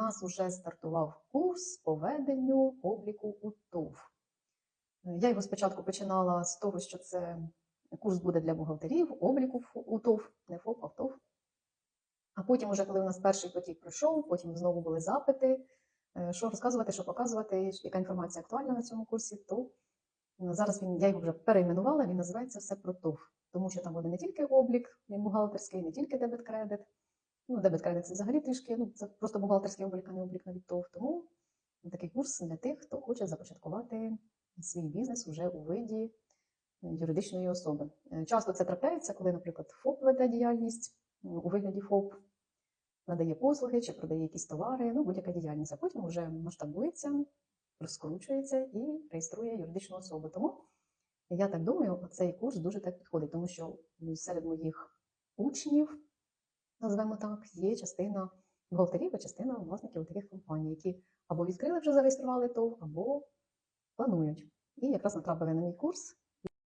нас вже стартував курс по веденню обліку у ТОВ. Е, Я його спочатку починала з того, що це курс буде для бухгалтерів, обліку у ТОВ, не ФОП, а ТОВ. А потім, уже коли у нас перший потік пройшов, потім знову були запити, е, що розказувати, що показувати, яка інформація актуальна на цьому курсі, то е, зараз він, я його вже перейменувала, він називається все про ТОВ, тому що там буде не тільки облік бухгалтерський, не тільки дебет-кредит. Ну, дебет-кредит це взагалі трішки, ну, це просто бухгалтерський облік, а не облік навіть ТОВ. Тому такий курс для тих, хто хоче започаткувати свій бізнес уже у виді е, юридичної особи. Е, Часто це трапляється, коли, наприклад, ФОП веде діяльність у вигляді ФОП, надає послуги чи продає якісь товари, ну будь-яка діяльність, а потім вже масштабується, розкручується і реєструє юридичну особу. Тому я так думаю, цей курс дуже так підходить, тому що серед моїх учнів, назвемо так, є частина бухгалтерів, і частина власників таких компаній, які або відкрили вже зареєстрували ТОВ, або планують. І якраз натрапили на мій курс